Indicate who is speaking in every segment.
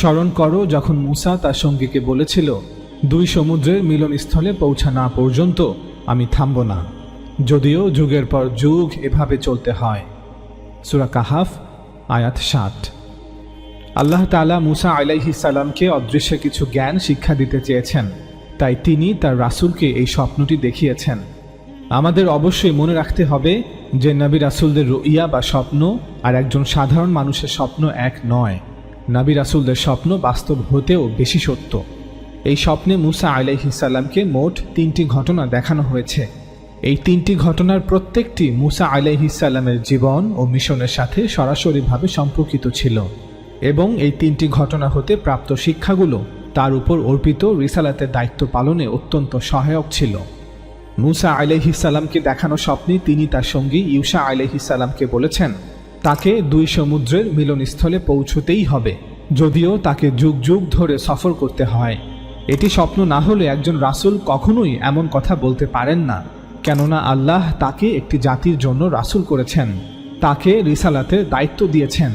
Speaker 1: স্মরণ করো যখন মুসা তার সঙ্গীকে বলেছিল দুই সমুদ্রের মিলনস্থলে পৌঁছা না পর্যন্ত আমি থামব না যদিও যুগের পর যুগ এভাবে চলতে হয় সুরা কাহাফ আয়াত ষাট আল্লাহ তালা মুসা আলাইহি সালামকে অদৃশ্যে কিছু জ্ঞান শিক্ষা দিতে চেয়েছেন তাই তিনি তার রাসুলকে এই স্বপ্নটি দেখিয়েছেন আমাদের অবশ্যই মনে রাখতে হবে যে নবী রাসুলদের রইয়া বা স্বপ্ন আর একজন সাধারণ মানুষের স্বপ্ন এক নয় নাবি রাসুলদের স্বপ্ন বাস্তব হতেও বেশি সত্য এই স্বপ্নে মুসা আলাইহিসাল্লামকে মোট তিনটি ঘটনা দেখানো হয়েছে এই তিনটি ঘটনার প্রত্যেকটি মুসা আলাইহিসাল্লামের জীবন ও মিশনের সাথে সরাসরিভাবে সম্পর্কিত ছিল এবং এই তিনটি ঘটনা হতে প্রাপ্ত শিক্ষাগুলো তার উপর অর্পিত রিসালাতের দায়িত্ব পালনে অত্যন্ত সহায়ক ছিল মুসা আলাইহিসাল্লামকে দেখানো স্বপ্নে তিনি তার সঙ্গী ইউসা আলাইহিসাল্লামকে বলেছেন তাকে দুই সমুদ্রের মিলনস্থলে পৌঁছতেই হবে যদিও তাকে যুগ যুগ ধরে সফর করতে হয় এটি স্বপ্ন না হলে একজন রাসুল কখনোই এমন কথা বলতে পারেন না কেননা আল্লাহ তাকে একটি জাতির জন্য রাসুল করেছেন তাকে রিসালাতের দায়িত্ব দিয়েছেন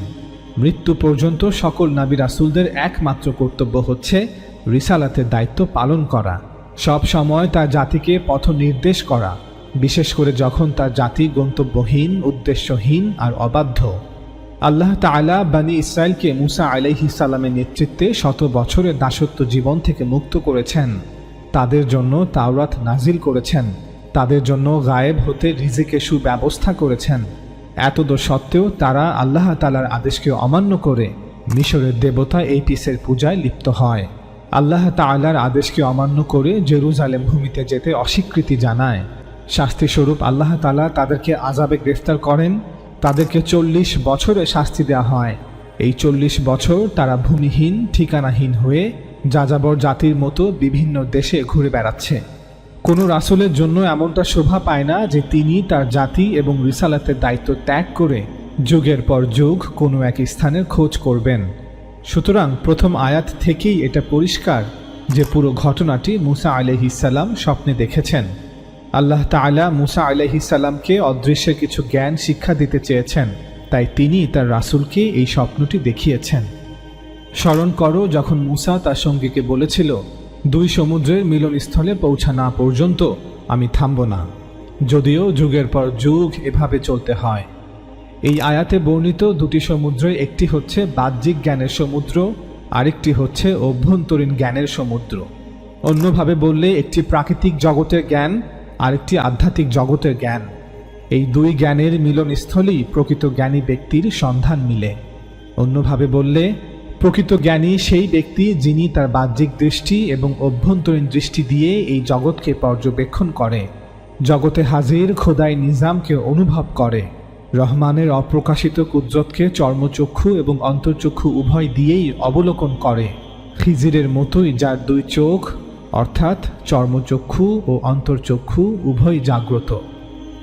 Speaker 1: মৃত্যু পর্যন্ত সকল নাবি রাসুলদের একমাত্র কর্তব্য হচ্ছে রিসালাতের দায়িত্ব পালন করা সব সময় তার জাতিকে পথ নির্দেশ করা বিশেষ করে যখন তার জাতি গন্তব্যহীন উদ্দেশ্যহীন আর অবাধ্য আল্লাহ তালা বানী ইসরায়েলকে মুসা আলাইহি সালামের নেতৃত্বে শত বছরের দাসত্ব জীবন থেকে মুক্ত করেছেন তাদের জন্য তাওরাত নাজিল করেছেন তাদের জন্য গায়েব হতে রিজিকে সুব্যবস্থা করেছেন এতদ সত্ত্বেও তারা আল্লাহ তালার আদেশকে অমান্য করে মিশরের দেবতা এই পিসের পূজায় লিপ্ত হয় আল্লাহ তালার আদেশকে অমান্য করে জেরুজালেম ভূমিতে যেতে অস্বীকৃতি জানায় শাস্তিস্বরূপ আল্লাহ তালা তাদেরকে আজাবে গ্রেফতার করেন তাদেরকে চল্লিশ বছরে শাস্তি দেওয়া হয় এই চল্লিশ বছর তারা ভূমিহীন ঠিকানাহীন হয়ে যাযাবর জাতির মতো বিভিন্ন দেশে ঘুরে বেড়াচ্ছে কোনো রাসুলের জন্য এমনটা শোভা পায় না যে তিনি তার জাতি এবং রিসালাতের দায়িত্ব ত্যাগ করে যুগের পর যুগ কোনো এক স্থানের খোঁজ করবেন সুতরাং প্রথম আয়াত থেকেই এটা পরিষ্কার যে পুরো ঘটনাটি মুসা ইসাল্লাম স্বপ্নে দেখেছেন আল্লাহ তালা মুসা আলহি সাল্লামকে অদৃশ্যের কিছু জ্ঞান শিক্ষা দিতে চেয়েছেন তাই তিনি তার রাসুলকে এই স্বপ্নটি দেখিয়েছেন স্মরণ করো যখন মুসা তার সঙ্গীকে বলেছিল দুই সমুদ্রের মিলনস্থলে পৌঁছা না পর্যন্ত আমি থামব না যদিও যুগের পর যুগ এভাবে চলতে হয় এই আয়াতে বর্ণিত দুটি সমুদ্রের একটি হচ্ছে বাহ্যিক জ্ঞানের সমুদ্র আরেকটি হচ্ছে অভ্যন্তরীণ জ্ঞানের সমুদ্র অন্যভাবে বললে একটি প্রাকৃতিক জগতের জ্ঞান আরেকটি আধ্যাত্মিক জগতের জ্ঞান এই দুই জ্ঞানের মিলনস্থলেই প্রকৃত জ্ঞানী ব্যক্তির সন্ধান মিলে অন্যভাবে বললে প্রকৃত জ্ঞানী সেই ব্যক্তি যিনি তার বাহ্যিক দৃষ্টি এবং অভ্যন্তরীণ দৃষ্টি দিয়ে এই জগৎকে পর্যবেক্ষণ করে জগতে হাজির খোদাই নিজামকে অনুভব করে রহমানের অপ্রকাশিত কুজ্জতকে চর্মচক্ষু এবং অন্তর্চক্ষু উভয় দিয়েই অবলোকন করে খিজিরের মতোই যার দুই চোখ অর্থাৎ চর্মচক্ষু ও অন্তর্চক্ষু উভয় জাগ্রত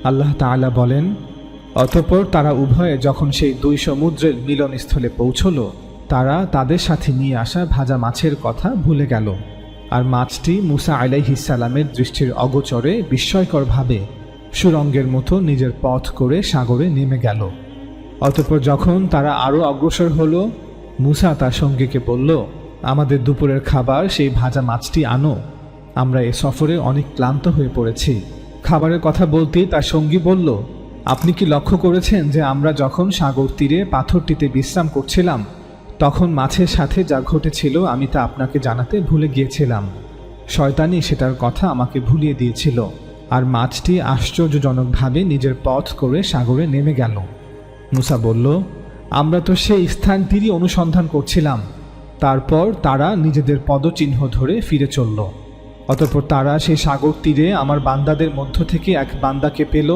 Speaker 1: আল্লাহ তালা বলেন অতপর তারা উভয়ে যখন সেই দুই সমুদ্রের মিলনস্থলে পৌঁছল তারা তাদের সাথে নিয়ে আসা ভাজা মাছের কথা ভুলে গেল আর মাছটি মুসা আলাইহিসালামের দৃষ্টির অগোচরে বিস্ময়করভাবে সুরঙ্গের মতো নিজের পথ করে সাগরে নেমে গেল অতপর যখন তারা আরও অগ্রসর হল মুসা তার সঙ্গীকে বলল আমাদের দুপুরের খাবার সেই ভাজা মাছটি আনো আমরা এ সফরে অনেক ক্লান্ত হয়ে পড়েছি খাবারের কথা বলতেই তার সঙ্গী বলল আপনি কি লক্ষ্য করেছেন যে আমরা যখন সাগর তীরে পাথরটিতে বিশ্রাম করছিলাম তখন মাছের সাথে যা ঘটেছিল আমি তা আপনাকে জানাতে ভুলে গিয়েছিলাম শয়তানি সেটার কথা আমাকে ভুলিয়ে দিয়েছিল আর মাছটি আশ্চর্যজনকভাবে নিজের পথ করে সাগরে নেমে গেল মুসা বলল আমরা তো সেই স্থানটিরই অনুসন্ধান করছিলাম তারপর তারা নিজেদের পদচিহ্ন ধরে ফিরে চলল অতপর তারা সেই সাগর তীরে আমার বান্দাদের মধ্য থেকে এক বান্দাকে পেল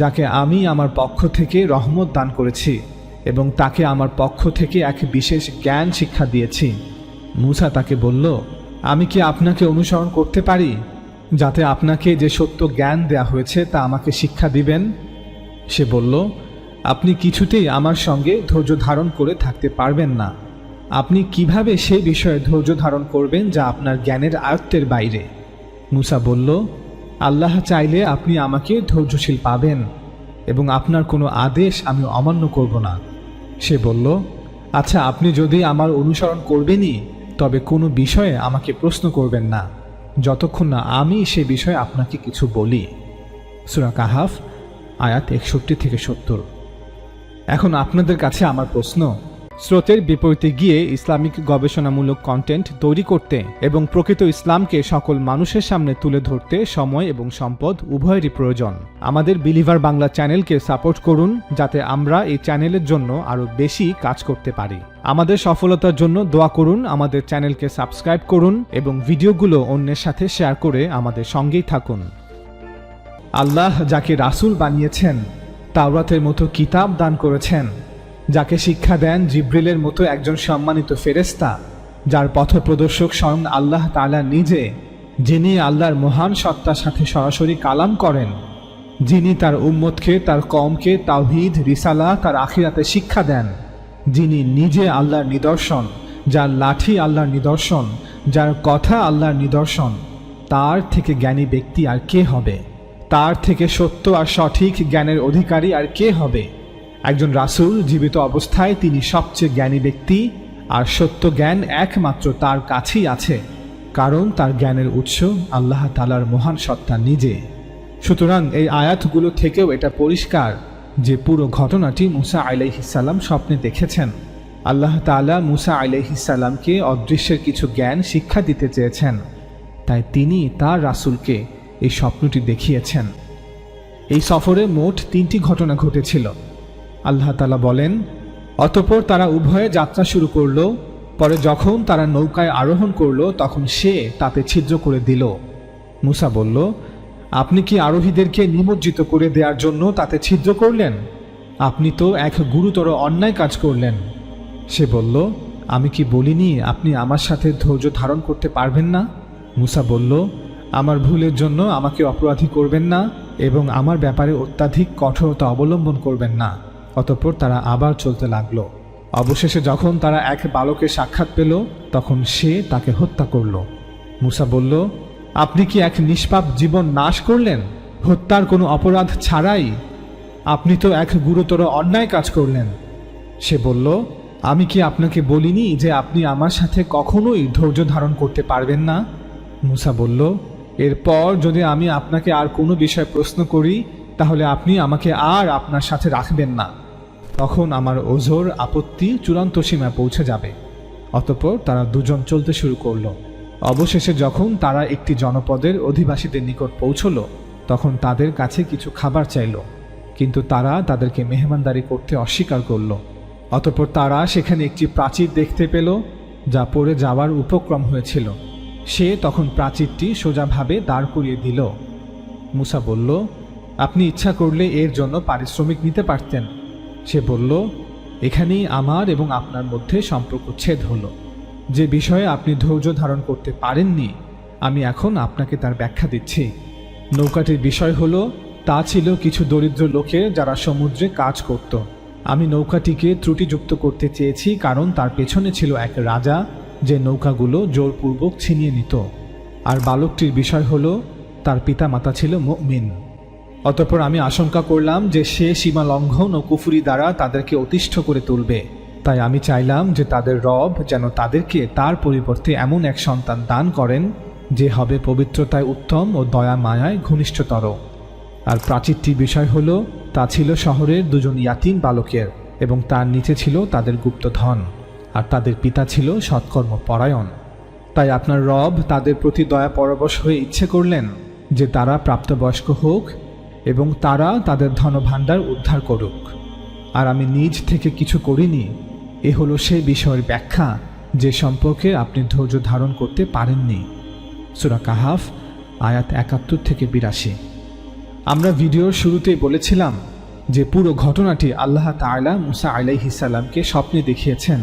Speaker 1: যাকে আমি আমার পক্ষ থেকে রহমত দান করেছি এবং তাকে আমার পক্ষ থেকে এক বিশেষ জ্ঞান শিক্ষা দিয়েছি মুসা তাকে বলল আমি কি আপনাকে অনুসরণ করতে পারি যাতে আপনাকে যে সত্য জ্ঞান দেয়া হয়েছে তা আমাকে শিক্ষা দিবেন সে বলল আপনি কিছুতেই আমার সঙ্গে ধৈর্য ধারণ করে থাকতে পারবেন না আপনি কিভাবে সেই বিষয়ে ধৈর্য ধারণ করবেন যা আপনার জ্ঞানের আয়ত্তের বাইরে মুসা বলল আল্লাহ চাইলে আপনি আমাকে ধৈর্যশীল পাবেন এবং আপনার কোনো আদেশ আমি অমান্য করব না সে বলল আচ্ছা আপনি যদি আমার অনুসরণ করবেনই তবে কোনো বিষয়ে আমাকে প্রশ্ন করবেন না যতক্ষণ না আমি সে বিষয়ে আপনাকে কিছু বলি সুরা কাহাফ আয়াত একষট্টি থেকে সত্তর এখন আপনাদের কাছে আমার প্রশ্ন স্রোতের বিপরীতে গিয়ে ইসলামিক গবেষণামূলক কন্টেন্ট তৈরি করতে এবং প্রকৃত ইসলামকে সকল মানুষের সামনে তুলে ধরতে সময় এবং সম্পদ উভয়েরই প্রয়োজন আমাদের বিলিভার বাংলা চ্যানেলকে সাপোর্ট করুন যাতে আমরা এই চ্যানেলের জন্য আরও বেশি কাজ করতে পারি আমাদের সফলতার জন্য দোয়া করুন আমাদের চ্যানেলকে সাবস্ক্রাইব করুন এবং ভিডিওগুলো অন্যের সাথে শেয়ার করে আমাদের সঙ্গেই থাকুন আল্লাহ যাকে রাসুল বানিয়েছেন তাওরাতের মতো কিতাব দান করেছেন যাকে শিক্ষা দেন জিব্রিলের মতো একজন সম্মানিত ফেরেস্তা যার পথ প্রদর্শক স্বয়ং আল্লাহ তালা নিজে যিনি আল্লাহর মহান সত্তার সাথে সরাসরি কালাম করেন যিনি তার উম্মতকে তার কমকে তাওহিদ রিসালা তার আখিরাতে শিক্ষা দেন যিনি নিজে আল্লাহর নিদর্শন যার লাঠি আল্লাহর নিদর্শন যার কথা আল্লাহর নিদর্শন তার থেকে জ্ঞানী ব্যক্তি আর কে হবে তার থেকে সত্য আর সঠিক জ্ঞানের অধিকারী আর কে হবে একজন রাসুল জীবিত অবস্থায় তিনি সবচেয়ে জ্ঞানী ব্যক্তি আর সত্য জ্ঞান একমাত্র তার কাছেই আছে কারণ তার জ্ঞানের উৎস আল্লাহ তালার মহান সত্তা নিজে সুতরাং এই আয়াতগুলো থেকেও এটা পরিষ্কার যে পুরো ঘটনাটি মুসা আলাইহিসাল্লাম স্বপ্নে দেখেছেন আল্লাহ তালা মুসা আলাইহিসাল্লামকে অদৃশ্যের কিছু জ্ঞান শিক্ষা দিতে চেয়েছেন তাই তিনি তার রাসুলকে এই স্বপ্নটি দেখিয়েছেন এই সফরে মোট তিনটি ঘটনা ঘটেছিল আল্লাহ তালা বলেন অতপর তারা উভয়ে যাত্রা শুরু করল পরে যখন তারা নৌকায় আরোহণ করল তখন সে তাতে ছিদ্র করে দিল মুসা বলল আপনি কি আরোহীদেরকে নিমজ্জিত করে দেওয়ার জন্য তাতে ছিদ্র করলেন আপনি তো এক গুরুতর অন্যায় কাজ করলেন সে বলল আমি কি বলিনি আপনি আমার সাথে ধৈর্য ধারণ করতে পারবেন না মুসা বলল আমার ভুলের জন্য আমাকে অপরাধী করবেন না এবং আমার ব্যাপারে অত্যাধিক কঠোরতা অবলম্বন করবেন না অতঃপর তারা আবার চলতে লাগল অবশেষে যখন তারা এক বালকের সাক্ষাৎ পেল তখন সে তাকে হত্যা করল মুসা বলল আপনি কি এক নিষ্পাপ জীবন নাশ করলেন হত্যার কোনো অপরাধ ছাড়াই আপনি তো এক গুরুতর অন্যায় কাজ করলেন সে বলল আমি কি আপনাকে বলিনি যে আপনি আমার সাথে কখনোই ধৈর্য ধারণ করতে পারবেন না মুসা বলল এরপর যদি আমি আপনাকে আর কোনো বিষয়ে প্রশ্ন করি তাহলে আপনি আমাকে আর আপনার সাথে রাখবেন না তখন আমার ওঝোর আপত্তি চূড়ান্ত সীমায় পৌঁছে যাবে অতপর তারা দুজন চলতে শুরু করল অবশেষে যখন তারা একটি জনপদের অধিবাসীদের নিকট পৌঁছল তখন তাদের কাছে কিছু খাবার চাইল কিন্তু তারা তাদেরকে মেহমানদারি করতে অস্বীকার করল অতপর তারা সেখানে একটি প্রাচীর দেখতে পেল যা পড়ে যাওয়ার উপক্রম হয়েছিল সে তখন প্রাচীরটি সোজাভাবে দাঁড় করিয়ে দিল মুসা বলল আপনি ইচ্ছা করলে এর জন্য পারিশ্রমিক নিতে পারতেন সে বলল এখানেই আমার এবং আপনার মধ্যে সম্পর্ক ছেদ হলো যে বিষয়ে আপনি ধৈর্য ধারণ করতে পারেননি আমি এখন আপনাকে তার ব্যাখ্যা দিচ্ছি নৌকাটির বিষয় হলো তা ছিল কিছু দরিদ্র লোকের যারা সমুদ্রে কাজ করত আমি নৌকাটিকে ত্রুটিযুক্ত করতে চেয়েছি কারণ তার পেছনে ছিল এক রাজা যে নৌকাগুলো জোরপূর্বক ছিনিয়ে নিত আর বালকটির বিষয় হলো তার পিতামাতা ছিল মিন অতঃপর আমি আশঙ্কা করলাম যে সে সীমা লঙ্ঘন ও কুফুরি দ্বারা তাদেরকে অতিষ্ঠ করে তুলবে তাই আমি চাইলাম যে তাদের রব যেন তাদেরকে তার পরিবর্তে এমন এক সন্তান দান করেন যে হবে পবিত্রতায় উত্তম ও দয়া মায়ায় ঘনিষ্ঠতর আর প্রাচীরটি বিষয় হল তা ছিল শহরের দুজন ইয়াতিম বালকের এবং তার নিচে ছিল তাদের গুপ্তধন আর তাদের পিতা ছিল সৎকর্ম পরায়ণ তাই আপনার রব তাদের প্রতি দয়া পরবশ হয়ে ইচ্ছে করলেন যে তারা প্রাপ্তবয়স্ক হোক এবং তারা তাদের ধনভাণ্ডার উদ্ধার করুক আর আমি নিজ থেকে কিছু করিনি এ হলো সেই বিষয়ের ব্যাখ্যা যে সম্পর্কে আপনি ধৈর্য ধারণ করতে পারেননি সুরা কাহাফ আয়াত একাত্তর থেকে বিরাশি আমরা ভিডিওর শুরুতেই বলেছিলাম যে পুরো ঘটনাটি আল্লাহ তাআলা মুসা আলাইহিসাল্লামকে স্বপ্নে দেখিয়েছেন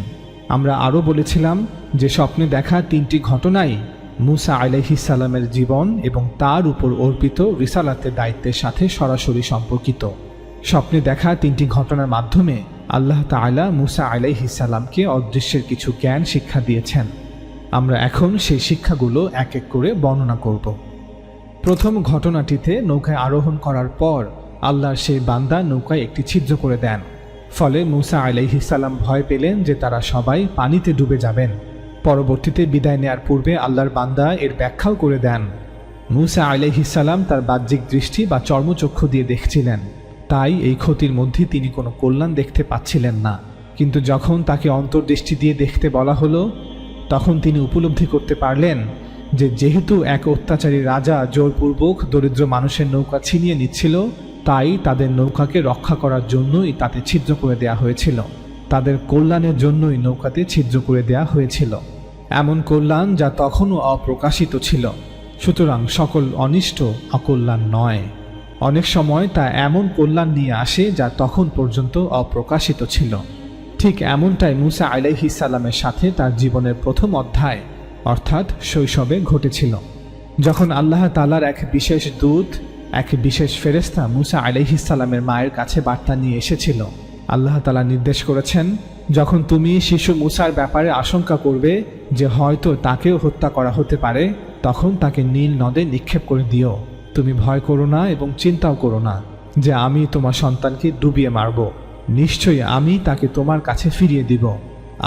Speaker 1: আমরা আরও বলেছিলাম যে স্বপ্নে দেখা তিনটি ঘটনাই মুসা সালামের জীবন এবং তার উপর অর্পিত রিসালাতের দায়িত্বের সাথে সরাসরি সম্পর্কিত স্বপ্নে দেখা তিনটি ঘটনার মাধ্যমে আল্লাহ তালা মুসা সালামকে অদৃশ্যের কিছু জ্ঞান শিক্ষা দিয়েছেন আমরা এখন সেই শিক্ষাগুলো এক এক করে বর্ণনা করব প্রথম ঘটনাটিতে নৌকায় আরোহণ করার পর আল্লাহর সেই বান্দা নৌকায় একটি ছিদ্র করে দেন ফলে মুসা সালাম ভয় পেলেন যে তারা সবাই পানিতে ডুবে যাবেন পরবর্তীতে বিদায় নেয়ার পূর্বে আল্লাহর বান্দা এর ব্যাখ্যাও করে দেন মুসা আলহিসাল্লাম তার বাহ্যিক দৃষ্টি বা চর্মচক্ষু দিয়ে দেখছিলেন তাই এই ক্ষতির মধ্যে তিনি কোনো কল্যাণ দেখতে পাচ্ছিলেন না কিন্তু যখন তাকে অন্তর্দৃষ্টি দিয়ে দেখতে বলা হলো তখন তিনি উপলব্ধি করতে পারলেন যে যেহেতু এক অত্যাচারী রাজা জোরপূর্বক দরিদ্র মানুষের নৌকা ছিনিয়ে নিচ্ছিল তাই তাদের নৌকাকে রক্ষা করার জন্যই তাতে ছিদ্র করে দেয়া হয়েছিল তাদের কল্যাণের জন্যই নৌকাতে ছিদ্র করে দেয়া হয়েছিল এমন কল্যাণ যা তখনও অপ্রকাশিত ছিল সুতরাং সকল অনিষ্ট অকল্যাণ নয় অনেক সময় তা এমন কল্যাণ নিয়ে আসে যা তখন পর্যন্ত অপ্রকাশিত ছিল ঠিক এমনটাই মুসা আলাইহি সালামের সাথে তার জীবনের প্রথম অধ্যায় অর্থাৎ শৈশবে ঘটেছিল যখন আল্লাহ তালার এক বিশেষ দূত এক বিশেষ ফেরেস্তা মুসা আলাইহিসালামের মায়ের কাছে বার্তা নিয়ে এসেছিল আল্লাহ তালা নির্দেশ করেছেন যখন তুমি শিশু মুসার ব্যাপারে আশঙ্কা করবে যে হয়তো তাকেও হত্যা করা হতে পারে তখন তাকে নীল নদে নিক্ষেপ করে দিও তুমি ভয় করো না এবং চিন্তাও করো না যে আমি তোমার সন্তানকে ডুবিয়ে মারব নিশ্চয়ই আমি তাকে তোমার কাছে ফিরিয়ে দিব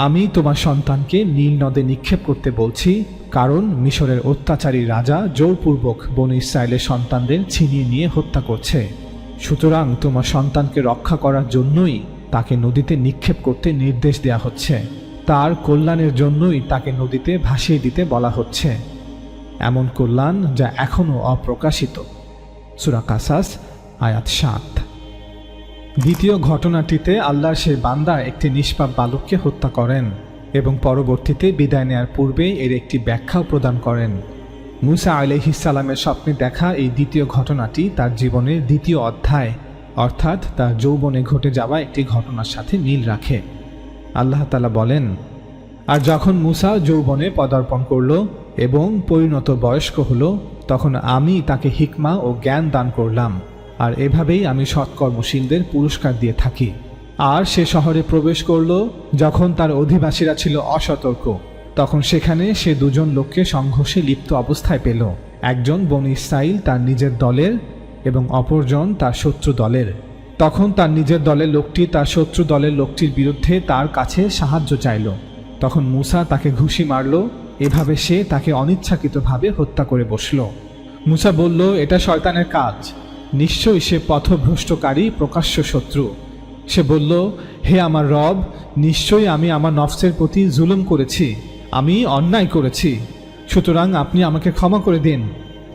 Speaker 1: আমি তোমার সন্তানকে নীল নদে নিক্ষেপ করতে বলছি কারণ মিশরের অত্যাচারী রাজা জোরপূর্বক বন ইসরায়েলের সন্তানদের ছিনিয়ে নিয়ে হত্যা করছে সুতরাং তোমার সন্তানকে রক্ষা করার জন্যই তাকে নদীতে নিক্ষেপ করতে নির্দেশ দেয়া হচ্ছে তার কল্যাণের জন্যই তাকে নদীতে ভাসিয়ে দিতে বলা হচ্ছে এমন কল্যাণ যা এখনও অপ্রকাশিত সুরাকাসাস আয়াত সাত দ্বিতীয় ঘটনাটিতে আল্লাহ সে বান্দা একটি নিষ্পাপ বালককে হত্যা করেন এবং পরবর্তীতে বিদায় নেয়ার পূর্বে এর একটি ব্যাখ্যাও প্রদান করেন মুসা ইসালামের স্বপ্নে দেখা এই দ্বিতীয় ঘটনাটি তার জীবনের দ্বিতীয় অধ্যায় অর্থাৎ তার যৌবনে ঘটে যাওয়া একটি ঘটনার সাথে মিল রাখে আল্লাহ তালা বলেন আর যখন মুসা যৌবনে পদার্পণ করল এবং পরিণত বয়স্ক হল তখন আমি তাকে হিকমা ও জ্ঞান দান করলাম আর এভাবেই আমি সৎকর্মশীলদের পুরস্কার দিয়ে থাকি আর সে শহরে প্রবেশ করল যখন তার অধিবাসীরা ছিল অসতর্ক তখন সেখানে সে দুজন লোককে সংঘর্ষে লিপ্ত অবস্থায় পেল একজন বন ইসরাইল তার নিজের দলের এবং অপরজন তার শত্রু দলের তখন তার নিজের দলের লোকটি তার শত্রু দলের লোকটির বিরুদ্ধে তার কাছে সাহায্য চাইল তখন মুসা তাকে ঘুষি মারল এভাবে সে তাকে অনিচ্ছাকৃতভাবে হত্যা করে বসল মুসা বলল এটা শয়তানের কাজ নিশ্চয়ই সে পথভ্রষ্টকারী প্রকাশ্য শত্রু সে বলল হে আমার রব নিশ্চয়ই আমি আমার নফসের প্রতি জুলুম করেছি আমি অন্যায় করেছি সুতরাং আপনি আমাকে ক্ষমা করে দিন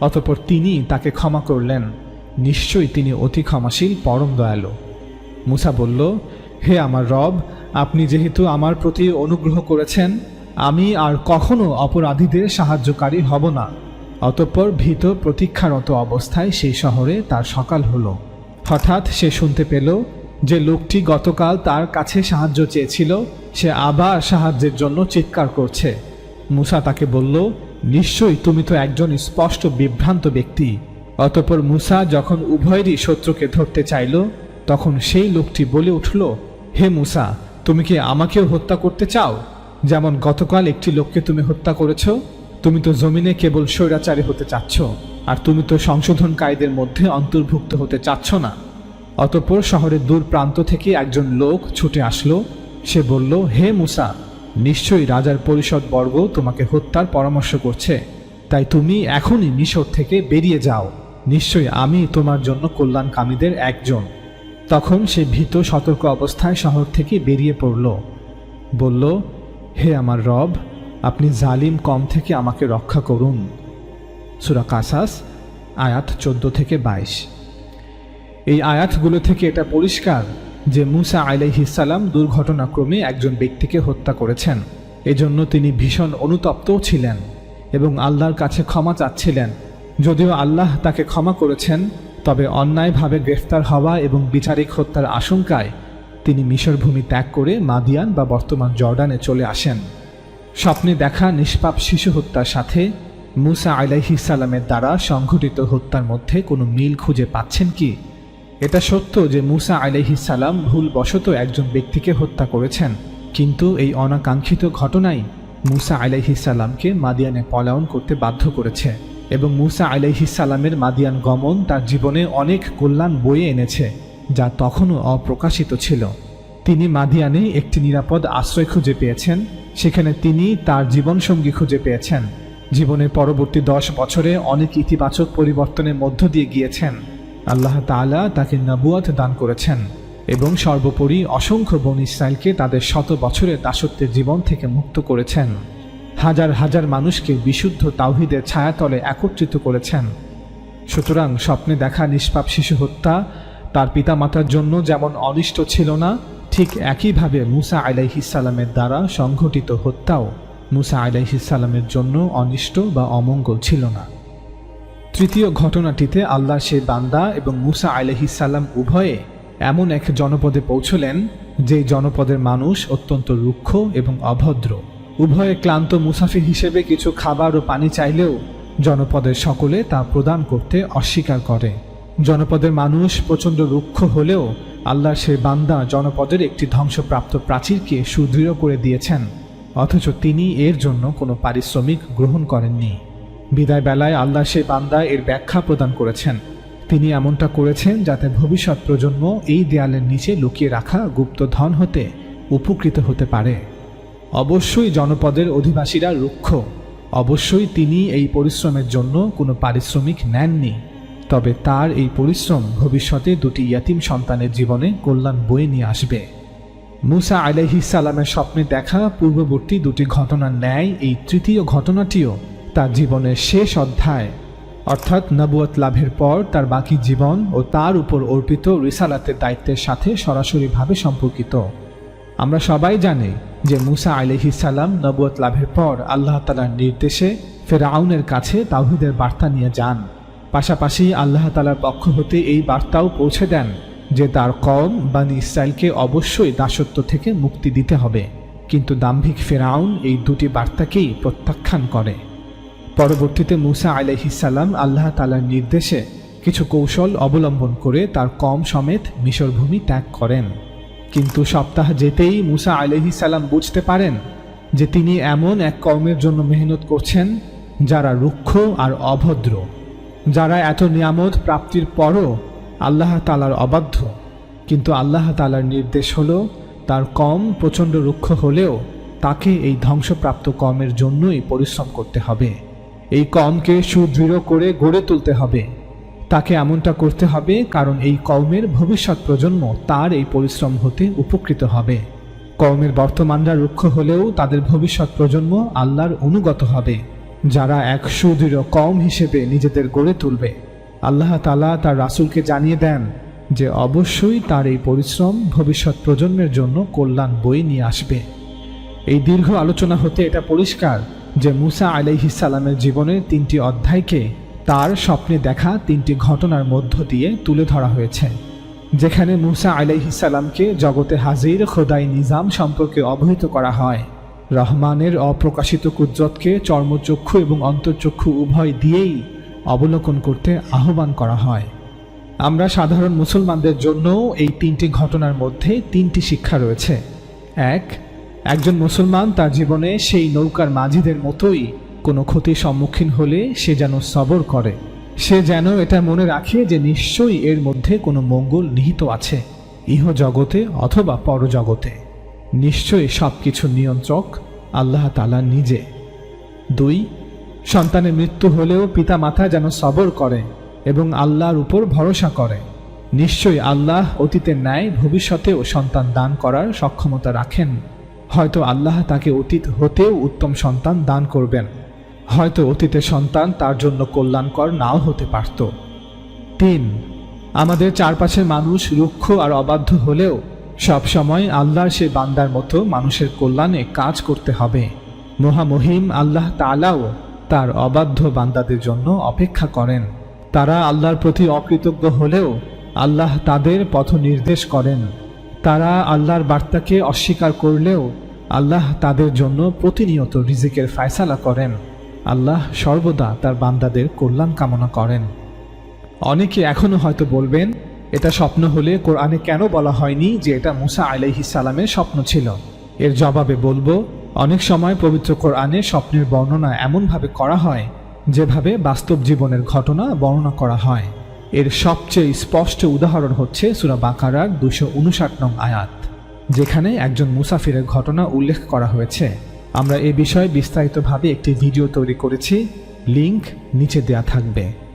Speaker 1: অতপর তিনি তাকে ক্ষমা করলেন নিশ্চয়ই তিনি অতি ক্ষমাশীল পরম দয়ালু মুসা বলল হে আমার রব আপনি যেহেতু আমার প্রতি অনুগ্রহ করেছেন আমি আর কখনো অপরাধীদের সাহায্যকারী হব না অতঃপর ভীত প্রতীক্ষারত অবস্থায় সেই শহরে তার সকাল হলো হঠাৎ সে শুনতে পেল যে লোকটি গতকাল তার কাছে সাহায্য চেয়েছিল সে আবার সাহায্যের জন্য চিৎকার করছে মুসা তাকে বলল নিশ্চয়ই তুমি তো একজন স্পষ্ট বিভ্রান্ত ব্যক্তি অতপর মুসা যখন উভয়েরই শত্রুকে ধরতে চাইল তখন সেই লোকটি বলে উঠল হে মুসা তুমি কি আমাকেও হত্যা করতে চাও যেমন গতকাল একটি লোককে তুমি হত্যা করেছ তুমি তো জমিনে কেবল স্বৈরাচারী হতে চাচ্ছ আর তুমি তো সংশোধনকারীদের মধ্যে অন্তর্ভুক্ত হতে চাচ্ছ না অতঃপর শহরের দূর প্রান্ত থেকে একজন লোক ছুটে আসলো সে বলল হে মুসা নিশ্চয়ই রাজার পরিষদবর্গ তোমাকে হত্যার পরামর্শ করছে তাই তুমি এখনই মিশর থেকে বেরিয়ে যাও নিশ্চয়ই আমি তোমার জন্য কল্যাণকামীদের একজন তখন সে ভীত সতর্ক অবস্থায় শহর থেকে বেরিয়ে পড়ল বলল হে আমার রব আপনি জালিম কম থেকে আমাকে রক্ষা করুন সুরা কাসাস আয়াত চোদ্দ থেকে বাইশ এই আয়াতগুলো থেকে এটা পরিষ্কার যে মুসা সালাম দুর্ঘটনাক্রমে একজন ব্যক্তিকে হত্যা করেছেন এজন্য তিনি ভীষণ অনুতপ্তও ছিলেন এবং আল্লাহর কাছে ক্ষমা চাচ্ছিলেন যদিও আল্লাহ তাকে ক্ষমা করেছেন তবে অন্যায়ভাবে গ্রেফতার হওয়া এবং বিচারিক হত্যার আশঙ্কায় তিনি মিশর ভূমি ত্যাগ করে মাদিয়ান বা বর্তমান জর্ডানে চলে আসেন স্বপ্নে দেখা নিষ্পাপ শিশু হত্যার সাথে মুসা আলাইহিসালামের দ্বারা সংঘটিত হত্যার মধ্যে কোনো মিল খুঁজে পাচ্ছেন কি এটা সত্য যে মুসা আলহি সালাম ভুলবশত একজন ব্যক্তিকে হত্যা করেছেন কিন্তু এই অনাকাঙ্ক্ষিত ঘটনাই মুসা আলহি সালামকে মাদিয়ানে পলায়ন করতে বাধ্য করেছে এবং মুসা আলহি সালামের মাদিয়ান গমন তার জীবনে অনেক কল্যাণ বয়ে এনেছে যা তখনও অপ্রকাশিত ছিল তিনি মাদিয়ানে একটি নিরাপদ আশ্রয় খুঁজে পেয়েছেন সেখানে তিনি তার জীবনসঙ্গী খুঁজে পেয়েছেন জীবনের পরবর্তী দশ বছরে অনেক ইতিবাচক পরিবর্তনের মধ্য দিয়ে গিয়েছেন আল্লাহ তালা তাকে নবুয়াত দান করেছেন এবং সর্বোপরি অসংখ্য বন ইসরায়েলকে তাদের শত বছরের দাসত্বের জীবন থেকে মুক্ত করেছেন হাজার হাজার মানুষকে বিশুদ্ধ তাওহিদের ছায়াতলে একত্রিত করেছেন সুতরাং স্বপ্নে দেখা নিষ্পাপ শিশু হত্যা তার পিতামাতার জন্য যেমন অনিষ্ট ছিল না ঠিক একইভাবে মুসা আলাইহিসাল্লামের দ্বারা সংঘটিত হত্যাও মুসা আলাইহিসাল্লামের জন্য অনিষ্ট বা অমঙ্গল ছিল না তৃতীয় ঘটনাটিতে আল্লাহ সে বান্দা এবং মুসা আলহিসাল্লাম উভয়ে এমন এক জনপদে পৌঁছলেন যে জনপদের মানুষ অত্যন্ত রুক্ষ এবং অভদ্র উভয়ে ক্লান্ত মুসাফির হিসেবে কিছু খাবার ও পানি চাইলেও জনপদের সকলে তা প্রদান করতে অস্বীকার করে জনপদের মানুষ প্রচণ্ড রুক্ষ হলেও আল্লাহ সে বান্দা জনপদের একটি ধ্বংসপ্রাপ্ত প্রাচীরকে সুদৃঢ় করে দিয়েছেন অথচ তিনি এর জন্য কোনো পারিশ্রমিক গ্রহণ করেননি বিদায় বেলায় আল্লাহ সেই বান্দা এর ব্যাখ্যা প্রদান করেছেন তিনি এমনটা করেছেন যাতে ভবিষ্যৎ প্রজন্ম এই দেয়ালের নিচে লুকিয়ে রাখা গুপ্ত ধন হতে উপকৃত হতে পারে অবশ্যই জনপদের অধিবাসীরা রুক্ষ অবশ্যই তিনি এই পরিশ্রমের জন্য কোনো পারিশ্রমিক নেননি তবে তার এই পরিশ্রম ভবিষ্যতে দুটি ইয়াতিম সন্তানের জীবনে কল্যাণ বয়ে নিয়ে আসবে মুসা আলহিসালামের স্বপ্নে দেখা পূর্ববর্তী দুটি ঘটনা ন্যায় এই তৃতীয় ঘটনাটিও তার জীবনের শেষ অধ্যায় অর্থাৎ নবুয়ত লাভের পর তার বাকি জীবন ও তার উপর অর্পিত রিসালাতের দায়িত্বের সাথে সরাসরিভাবে সম্পর্কিত আমরা সবাই জানি যে মুসা আলিহিসাল্লাম নবুয়ত লাভের পর আল্লাহ তালার নির্দেশে ফেরাউনের কাছে তাহিদের বার্তা নিয়ে যান পাশাপাশি আল্লাহ তালার পক্ষ হতে এই বার্তাও পৌঁছে দেন যে তার কম বা নিসাইলকে অবশ্যই দাসত্ব থেকে মুক্তি দিতে হবে কিন্তু দাম্ভিক ফেরাউন এই দুটি বার্তাকেই প্রত্যাখ্যান করে পরবর্তীতে মুসা আলহিসাল্লাম আল্লাহ তালার নির্দেশে কিছু কৌশল অবলম্বন করে তার কম সমেত মিশরভূমি ত্যাগ করেন কিন্তু সপ্তাহ যেতেই মুসা আলহিসাল্লাম বুঝতে পারেন যে তিনি এমন এক কমের জন্য মেহনত করছেন যারা রুক্ষ আর অভদ্র যারা এত নিয়ামত প্রাপ্তির পরও আল্লাহ তালার অবাধ্য কিন্তু আল্লাহ তালার নির্দেশ হলো তার কম প্রচণ্ড রুক্ষ হলেও তাকে এই ধ্বংসপ্রাপ্ত কমের জন্যই পরিশ্রম করতে হবে এই কমকে সুদৃঢ় করে গড়ে তুলতে হবে তাকে এমনটা করতে হবে কারণ এই কমের ভবিষ্যৎ প্রজন্ম তার এই পরিশ্রম হতে উপকৃত হবে কমের বর্তমানরা রুক্ষ হলেও তাদের ভবিষ্যৎ প্রজন্ম আল্লাহর অনুগত হবে যারা এক সুদৃঢ় কম হিসেবে নিজেদের গড়ে তুলবে আল্লাহ তালা তার রাসুলকে জানিয়ে দেন যে অবশ্যই তার এই পরিশ্রম ভবিষ্যৎ প্রজন্মের জন্য কল্যাণ বই নিয়ে আসবে এই দীর্ঘ আলোচনা হতে এটা পরিষ্কার যে মুসা সালামের জীবনের তিনটি অধ্যায়কে তার স্বপ্নে দেখা তিনটি ঘটনার মধ্য দিয়ে তুলে ধরা হয়েছে যেখানে মুসা সালামকে জগতে হাজির খোদাই নিজাম সম্পর্কে অবহিত করা হয় রহমানের অপ্রকাশিত কুজ্জতকে চর্মচক্ষু এবং অন্তর্চক্ষু উভয় দিয়েই অবলোকন করতে আহ্বান করা হয় আমরা সাধারণ মুসলমানদের জন্য এই তিনটি ঘটনার মধ্যে তিনটি শিক্ষা রয়েছে এক একজন মুসলমান তার জীবনে সেই নৌকার মাঝিদের মতোই কোনো ক্ষতির সম্মুখীন হলে সে যেন সবর করে সে যেন এটা মনে রাখে যে নিশ্চয়ই এর মধ্যে কোনো মঙ্গল নিহিত আছে ইহ জগতে অথবা পরজগতে নিশ্চয়ই সব কিছু নিয়ন্ত্রক আল্লাহ তালা নিজে দুই সন্তানের মৃত্যু হলেও পিতামাতা যেন সবর করে এবং আল্লাহর উপর ভরসা করে নিশ্চয়ই আল্লাহ অতীতের ন্যায় ভবিষ্যতেও সন্তান দান করার সক্ষমতা রাখেন হয়তো আল্লাহ তাকে অতীত হতেও উত্তম সন্তান দান করবেন হয়তো অতীতের সন্তান তার জন্য কল্যাণকর নাও হতে পারত তিন আমাদের চারপাশের মানুষ রুক্ষ আর অবাধ্য হলেও সবসময় আল্লাহর সে বান্দার মতো মানুষের কল্যাণে কাজ করতে হবে মহামহিম আল্লাহ তালাও তার অবাধ্য বান্দাদের জন্য অপেক্ষা করেন তারা আল্লাহর প্রতি অকৃতজ্ঞ হলেও আল্লাহ তাদের পথ নির্দেশ করেন তারা আল্লাহর বার্তাকে অস্বীকার করলেও আল্লাহ তাদের জন্য প্রতিনিয়ত রিজিকের ফায়সালা করেন আল্লাহ সর্বদা তার বান্দাদের কল্যাণ কামনা করেন অনেকে এখনও হয়তো বলবেন এটা স্বপ্ন হলে কোরআনে কেন বলা হয়নি যে এটা মুসা আলহি সালামের স্বপ্ন ছিল এর জবাবে বলবো অনেক সময় পবিত্র কোরআনে স্বপ্নের বর্ণনা এমনভাবে করা হয় যেভাবে বাস্তব জীবনের ঘটনা বর্ণনা করা হয় এর সবচেয়ে স্পষ্ট উদাহরণ হচ্ছে সুরা বাকারার দুশো উনষাট নং আয়াত যেখানে একজন মুসাফিরের ঘটনা উল্লেখ করা হয়েছে আমরা এ বিষয়ে বিস্তারিতভাবে একটি ভিডিও তৈরি করেছি লিংক নিচে দেয়া থাকবে